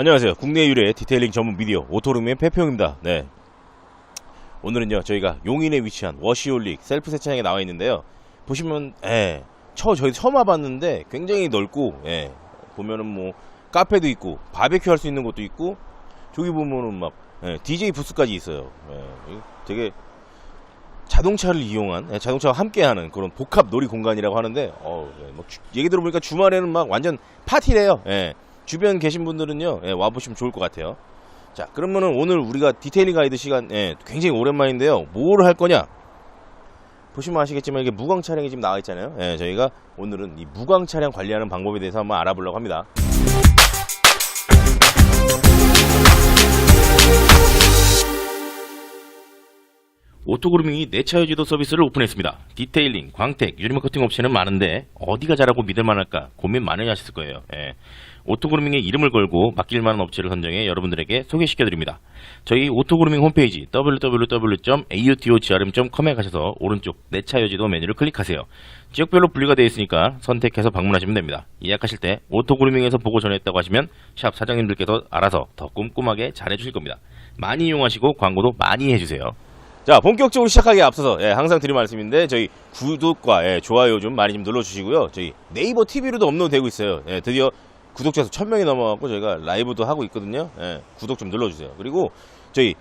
안녕하세요. 국내 유래 디테일링 전문 미디어 오토룸의 페평입니다. 네. 오늘은요, 저희가 용인에 위치한 워시올릭 셀프 세차장에 나와 있는데요. 보시면, 예, 처, 저희 처음 와봤는데 굉장히 넓고, 예, 보면은 뭐, 카페도 있고, 바베큐 할 수 있는 곳도 있고, 저기 보면은 막, 예, DJ 부스까지 있어요. 예, 이 되게 자동차를 이용한, 예, 자동차와 함께하는 그런 복합 놀이 공간이라고 하는데, 어, 예, 얘기 들어보니까 주말에는 막 완전 파티래요. 예. 주변 계신 분들은요 예, 와보시면 좋을 것 같아요. 자 그러면은 오늘 우리가 디테일링 가이드 시간 예, 굉장히 오랜만인데요. 뭘 할 거냐? 보시면 아시겠지만 이게 무광 차량이 지금 나와 있잖아요. 예, 저희가 오늘은 이 무광 차량 관리하는 방법에 대해서 한번 알아보려고 합니다 오토그루밍이 내차 유지도 서비스를 오픈했습니다. 디테일링, 광택, 유리막 커팅 옵션은 많은데 어디가 잘하고 믿을 만할까 고민 많이 하셨을 거예요. 예. 오토그루밍의 이름을 걸고 맡길 만한 업체를 선정해 여러분들에게 소개시켜드립니다. 저희 오토그루밍 홈페이지 www.autogrm.com에 가셔서 오른쪽 내차 유지도 메뉴를 클릭하세요. 지역별로 분류가 되어 있으니까 선택해서 방문하시면 됩니다. 예약하실 때 오토그루밍에서 보고 전화했다고 하시면 샵 사장님들께서 알아서 더 꼼꼼하게 잘해주실 겁니다. 많이 이용하시고 광고도 많이 해주세요. 자, 본격적으로 시작하기에 앞서서 예, 항상 드린 말씀인데 저희 구독과 예, 좋아요 좀 많이 좀 눌러주시고요. 저희 네이버 TV로도 업로드되고 있어요. 예, 드디어 구독자 수 1000명이 넘어가고 저희가 라이브도 하고 있거든요. 예, 구독 좀 눌러주세요. 그리고 저희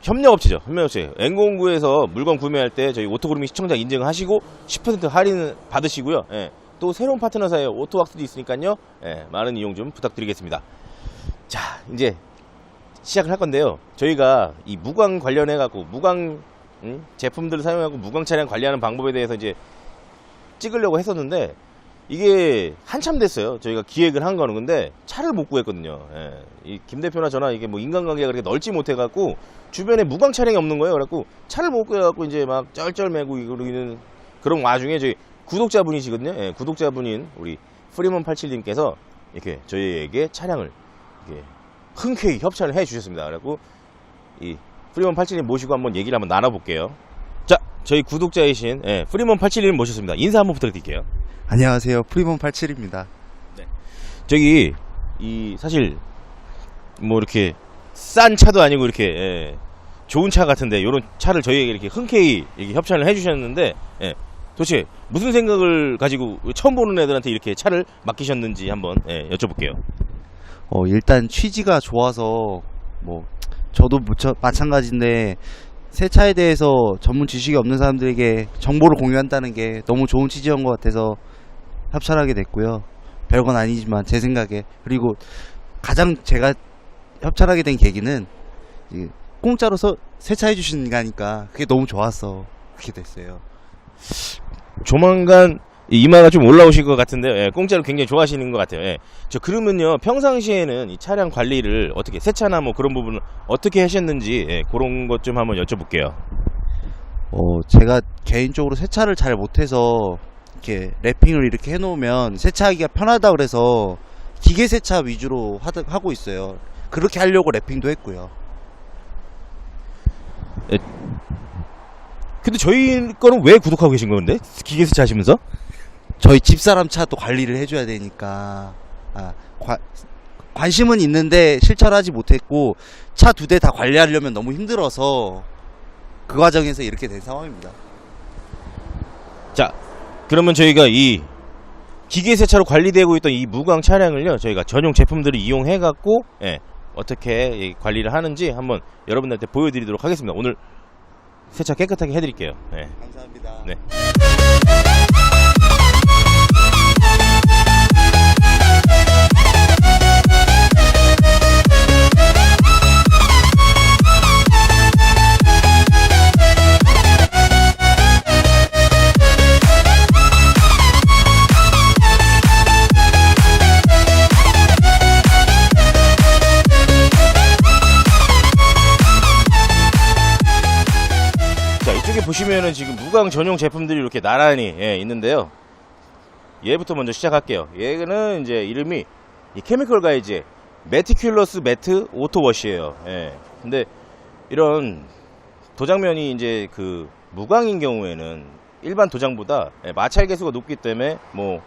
협력업체죠. 협력업체. N공구에서 물건 구매할 때 저희 오토그루밍 시청자 인증하시고 10% 할인 받으시고요. 예, 또 새로운 파트너사에 오토왁스도 있으니까요. 예, 많은 이용 좀 부탁드리겠습니다. 자, 이제 시작을 할 건데요. 저희가 이 무광 관련해 갖고 무광 음, 제품들을 사용하고 무광 차량 관리하는 방법에 대해서 이제 찍으려고 했었는데 이게 한참 됐어요. 저희가 기획을 한 거는 근데 차를 못 구했거든요. 예. 이김 대표나 저나 이게 뭐 인간관계가 그렇게 넓지 못해 갖고 주변에 무광 차량이 없는 거예요. 그래갖고 차를 못 구해 갖고 이제 막 쩔쩔매고 이러는 그런 와중에 저희 구독자분이시거든요. 예, 구독자분인 우리 프리먼 87님께서 이렇게 저희에게 차량을 이렇게 흔쾌히 협찬을 해 주셨습니다. 그래갖고 이 프리먼 87님 모시고 한번 얘기를 한번 나눠볼게요. 자, 저희 구독자이신 예, 프리먼 87님 모셨습니다. 인사 한번 부탁드릴게요. 안녕하세요. 프리몬 87입니다. 저기 이 사실 뭐 이렇게 싼 차도 아니고 이렇게 예, 좋은 차 같은데 이런 차를 저희에게 이렇게 흔쾌히 이렇게 협찬을 해주셨는데 예, 도대체 무슨 생각을 가지고 처음 보는 애들한테 이렇게 차를 맡기셨는지 한번 예, 여쭤볼게요. 어, 일단 취지가 좋아서 뭐 저도 무처, 마찬가지인데 새 차에 대해서 전문 지식이 없는 사람들에게 정보를 공유한다는 게 너무 좋은 취지인 것 같아서 협찬하게 됐고요. 별건 아니지만 제 생각에 그리고 가장 제가 협찬하게 된 계기는 이 공짜로 서, 세차해 주시니까 그게 너무 좋았어. 그렇게 됐어요. 조만간 이 이마가 좀 올라오실 것 같은데 예, 공짜로 굉장히 좋아하시는 것 같아요. 예. 저 그러면요 평상시에는 이 차량 관리를 어떻게 세차나 뭐 그런 부분을 어떻게 하셨는지 예, 그런 것 좀 한번 여쭤볼게요. 어, 제가 개인적으로 세차를 잘 못해서 이렇게 랩핑을 이렇게 해놓으면 세차하기가 편하다 그래서 기계 세차 위주로 하드, 하고 있어요. 그렇게 하려고 랩핑도 했고요. 근데 저희 거는 왜 구독하고 계신 건데 기계 세차 하시면서? 저희 집사람 차도 관리를 해줘야 되니까 아, 관- 관심은 있는데 실천하지 못했고 차 두 대 다 관리하려면 너무 힘들어서 그 과정에서 이렇게 된 상황입니다. 자, 그러면 저희가 이 기계 세차로 관리되고 있던 이 무광 차량을요, 저희가 전용 제품들을 이용해 갖고 예, 어떻게 이 관리를 하는지 한번 여러분들한테 보여드리도록 하겠습니다. 오늘 세차 깨끗하게 해드릴게요. 예. 감사합니다. 네. 보시면은 지금 무광 전용 제품들이 이렇게 나란히 예, 있는데요. 얘부터 먼저 시작할게요. 얘는 이제 이름이 이 케미컬 가이즈 메티큘러스 매트 오토워시예요. 예. 근데 이런 도장면이 이제 그 무광인 경우에는 일반 도장보다 예, 마찰 계수가 높기 때문에 뭐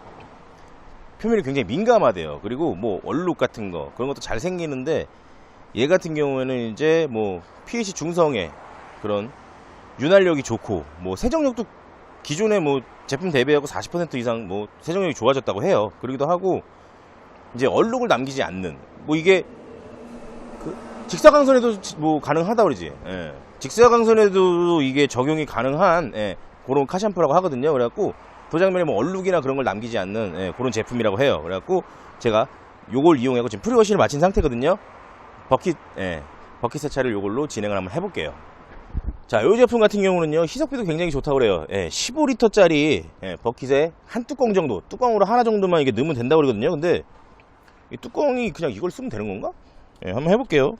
표면이 굉장히 민감하대요. 그리고 뭐 얼룩 같은 거 그런 것도 잘 생기는데 얘 같은 경우에는 이제 뭐 pH 중성의 그런 윤활력이 좋고 뭐 세정력도 기존의 뭐 제품 대비하고 40% 이상 뭐 세정력이 좋아졌다고 해요. 그러기도 하고 이제 얼룩을 남기지 않는 뭐 이게 그 직사광선에도 지- 뭐 가능하다 그러지. 예. 직사광선에도 이게 적용이 가능한 예, 그런 카샴푸라고 하거든요. 그래갖고 도장면에 뭐 얼룩이나 그런 걸 남기지 않는 예, 그런 제품이라고 해요. 그래갖고 제가 요걸 이용하고 지금 프리워시를 마친 상태거든요. 버킷 예, 버킷 세차를 요걸로 진행을 한번 해볼게요. 자, 요 제품 같은 경우는요, 희석비도 굉장히 좋다고 그래요. 예, 15리터짜리 버킷에 한 뚜껑 정도, 뚜껑으로 하나 정도만 이게 넣으면 된다고 그러거든요. 근데 이 뚜껑이 그냥 이걸 쓰면 되는 건가? 예, 한번 해볼게요.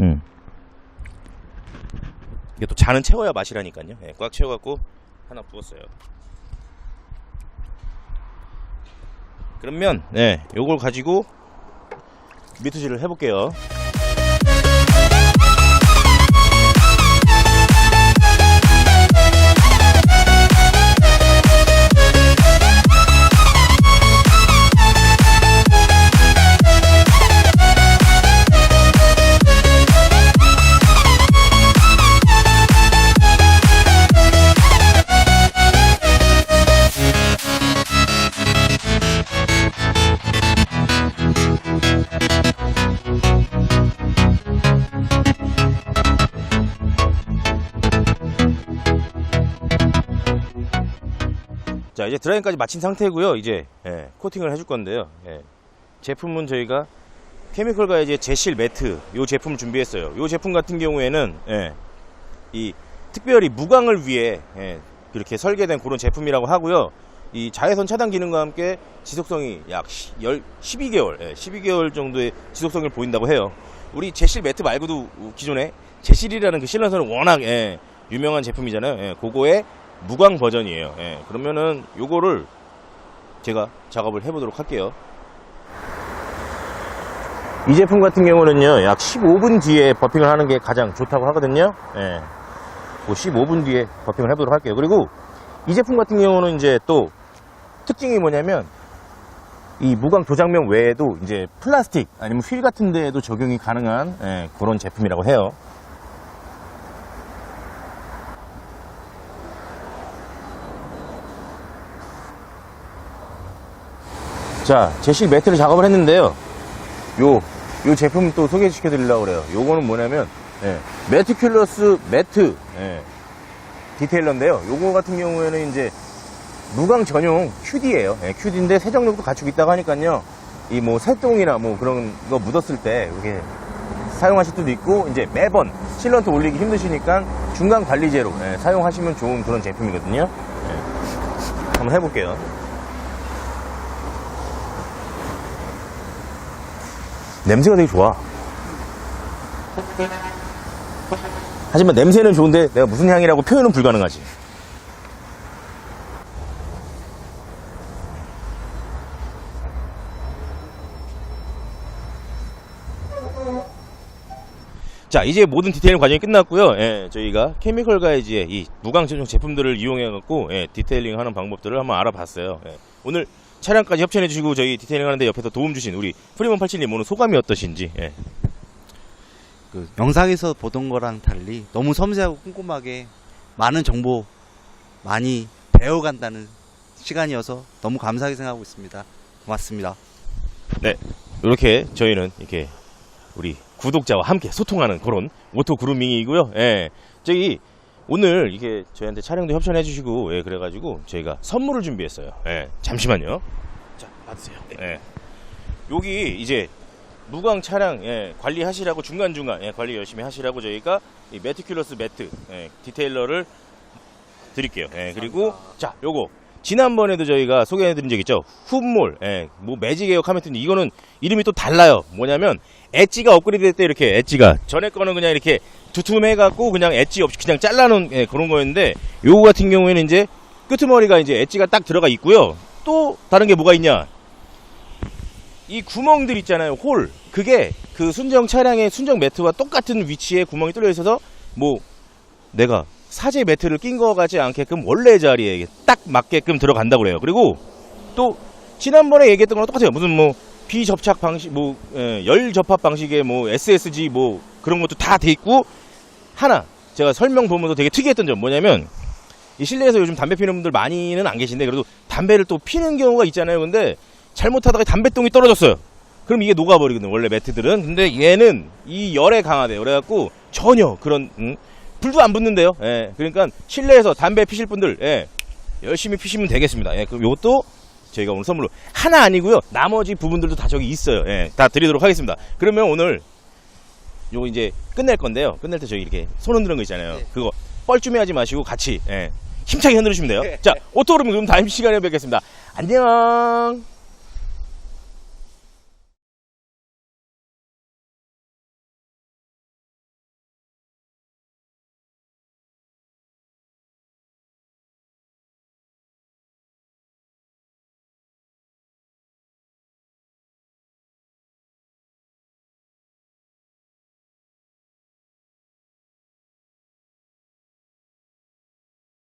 음. 이게 또 잔은 채워야 맛이라니까요. 예, 꽉 채워갖고 하나 부었어요. 그러면 네, 요걸 가지고 미투질을 해볼게요. 자 이제 드라이까지 마친 상태고요. 이제 예, 코팅을 해줄 건데요. 예. 제품은 저희가 케미컬과 이제 제실 매트 요 제품을 준비했어요. 요 제품 같은 경우에는 예, 이 특별히 무광을 위해 예, 이렇게 설계된 그런 제품이라고 하고요. 이 자외선 차단 기능과 함께 지속성이 약 10, 12개월 예, 12개월 정도의 지속성을 보인다고 해요. 우리 제실 매트 말고도 기존에 제실이라는 그 실런서는 워낙 예, 유명한 제품이잖아요. 예, 그거에 무광 버전이에요. 예, 그러면은 요거를 제가 작업을 해보도록 할게요. 이 제품 같은 경우는요, 약 15분 뒤에 버핑을 하는 게 가장 좋다고 하거든요. 예, 그 15분 뒤에 버핑을 해보도록 할게요. 그리고 이 제품 같은 경우는 이제 또 특징이 뭐냐면 이 무광 도장면 외에도 이제 플라스틱 아니면 휠 같은 데에도 적용이 가능한 예, 그런 제품이라고 해요. 자, 제식 매트를 작업을 했는데요. 요, 요 제품 또 소개시켜 드리려고 그래요. 요거는 뭐냐면, 예, 매트큘러스 매트, 예, 디테일러인데요. 요거 같은 경우에는 이제 무광 전용 QD예요. 예, QD인데 세정력도 갖추고 있다고 하니까요. 이 뭐 새똥이나 뭐 그런 거 묻었을 때 이렇게 사용하실 수도 있고, 이제 매번 실런트 올리기 힘드시니까 중간 관리제로 예, 사용하시면 좋은 그런 제품이거든요. 예, 한번 해볼게요. 냄새가 되게 좋아. 하지만 냄새는 좋은데 내가 무슨 향이라고 표현은 불가능하지. 자, 이제 모든 디테일 과정이 끝났고요. 예, 저희가 케미컬 가이즈의 이 무광 전용 제품들을 이용해 갖고 예, 디테일링 하는 방법들을 한번 알아봤어요. 예, 오늘 차량까지 협찬해 주시고 저희 디테일링 하는데 옆에서 도움 주신 우리 프리먼 87님 오늘 소감이 어떠신지. 예. 그 영상에서 보던 거랑 달리 너무 섬세하고 꼼꼼하게 많은 정보 많이 배워간다는 시간이어서 너무 감사하게 생각하고 있습니다. 고맙습니다. 이렇게 저희는 이렇게 우리 구독자와 함께 소통하는 그런 오토 그루밍이고요. 예. 저기 오늘 이게 저희한테 촬영도 협찬해 주시고 예, 그래가지고 저희가 선물을 준비했어요. 예. 잠시만요. 자 받으세요. 예. 여기 이제 무광 차량 예, 관리하시라고 중간 중간 예, 관리 열심히 하시라고 저희가 이 매티큘러스 매트 예, 디테일러를 드릴게요. 예, 그리고 자 요거 지난번에도 저희가 소개해드린 적 있죠. 훗몰, 예, 뭐 매직 에어 카멘트인데 이거는 이름이 또 달라요. 뭐냐면 엣지가 업그레이드 됐대 이렇게 엣지가 전에 거는 그냥 이렇게 두툼해갖고 그냥 엣지 없이 그냥 잘라놓은 예, 그런 거였는데 요거 같은 경우에는 이제 끄트머리가 이제 엣지가 딱 들어가 있고요. 또 다른 게 뭐가 있냐? 이 구멍들 있잖아요. 홀. 그게 그 순정 차량의 순정 매트와 똑같은 위치에 구멍이 뚫려 있어서 뭐 내가 사제 매트를 낀 거 같지 않게끔 원래 자리에 딱 맞게끔 들어간다고 그래요. 그리고 또 지난번에 얘기했던 거랑 똑같아요. 무슨 뭐 비접착 방식, 뭐 열 접합 방식의 뭐 SSG 뭐 그런 것도 다 돼 있고 하나 제가 설명 보면서 되게 특이했던 점 뭐냐면 이 실내에서 요즘 담배 피는 분들 많이는 안 계신데 그래도 담배를 또 피는 경우가 있잖아요. 근데 잘못하다가 담배똥이 떨어졌어요. 그럼 이게 녹아버리거든 원래 매트들은. 근데 얘는 이 열에 강하대요. 그래갖고 전혀 그런 음, 불도 안 붙는데요. 예, 그러니까 실내에서 담배 피실 분들 예, 열심히 피시면 되겠습니다. 예, 그럼 이것도 저희가 오늘 선물로 하나 아니고요. 나머지 부분들도 다 저기 있어요. 예, 다 드리도록 하겠습니다. 그러면 오늘 요거 이제 끝낼 건데요. 끝낼 때 저기 이렇게 손 흔드는 거 있잖아요. 그거 뻘쭘해 하지 마시고 같이 예, 힘차게 흔들으시면 돼요. 자, 오토그램 그럼 다음 시간에 뵙겠습니다. 안녕.